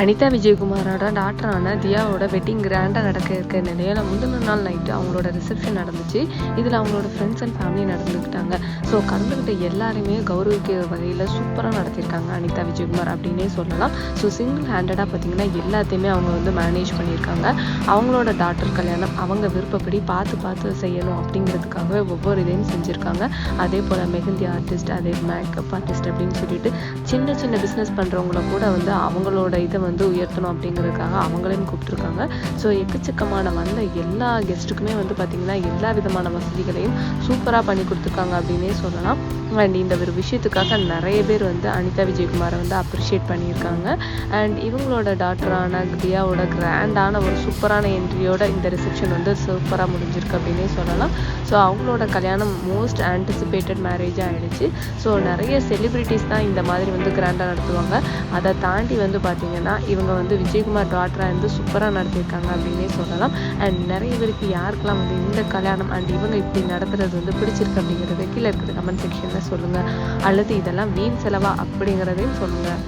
Anitha விஜயகுமாரோட டாக்டரான தியாவோட wedding கிராண்டாக நடக்க இருக்க நிலையில் முந்தின நாள் நைட்டு அவங்களோட ரிசப்ஷன் நடந்துச்சு. இதில் அவங்களோட ஃப்ரெண்ட்ஸ் அண்ட் ஃபேமிலி நடந்துக்கிட்டாங்க. ஸோ கலந்துக்கிட்ட எல்லாருமே கௌரவிக்கிற வகையில் சூப்பராக நடத்தியிருக்காங்க அனிதா விஜயகுமார் அப்படின்னே சொல்லலாம். ஸோ சிங்கிள் ஹேண்டடாக பார்த்தீங்கன்னா எல்லாத்தையுமே அவங்க வந்து மேனேஜ் பண்ணியிருக்காங்க. அவங்களோட டாக்டர் கல்யாணம் அவங்க விருப்பப்படி பார்த்து பார்த்து செய்யணும் அப்படிங்கிறதுக்காக ஒவ்வொரு இதையும் செஞ்சுருக்காங்க. அதே போல் மெஹந்தி ஆர்டிஸ்ட் அதே மேக்கப் ஆர்டிஸ்ட் அப்படின்னு சொல்லிட்டு சின்ன சின்ன பிஸ்னஸ் பண்ணுறவங்கள கூட வந்து அவங்களோட இதை வந்து உயர்த்தணும் அப்படிங்கிறதுக்காக அவங்களையும் கூப்பிட்ருக்காங்க ஸோ எக்கச்சக்கமான வந்த எல்லா கெஸ்ட்டுக்குமே வந்து பார்த்திங்கன்னா எல்லா விதமான வசதிகளையும் சூப்பராக பண்ணி கொடுத்துருக்காங்க அப்படின்னே சொல்லலாம். அண்ட் இந்த ஒரு விஷயத்துக்காக நிறைய பேர் வந்து அனிதா விஜயகுமாரை வந்து அப்ரிஷியேட் பண்ணியிருக்காங்க. அண்ட் இவங்களோட டாக்டரான தியாவோட கிராண்டான ஒரு சூப்பரான என்ட்ரியோட இந்த ரிசப்ஷன் வந்து சூப்பராக முடிஞ்சிருக்கு அப்படின்னே சொல்லலாம். ஸோ அவங்களோட கல்யாணம் மோஸ்ட் ஆன்டிசிபேட்டட் மேரேஜ் ஆகிடுச்சு ஸோ நிறைய செலிப்ரிட்டிஸ் தான் இந்த மாதிரி வந்து கிராண்டாக நடத்துவாங்க. அதை தாண்டி வந்து பார்த்திங்கன்னா இவங்க வந்து விஜயகுமார் டாட்டராக இருந்து சூப்பராக நடத்தியிருக்காங்க அப்படின்னே சொல்லலாம். அண்ட் நிறைய பேருக்கு யாருக்கெல்லாம் வந்து இந்த கல்யாணம் அண்ட் இவங்க இப்படி நடத்துறது வந்து பிடிச்சிருக்கு அப்படிங்கிறத கீழே இருக்கிற கமெண்ட் செக்ஷனில் சொல்லுங்கள் அல்லது இதெல்லாம் வீண் செலவா அப்படிங்கிறதையும் சொல்லுங்கள்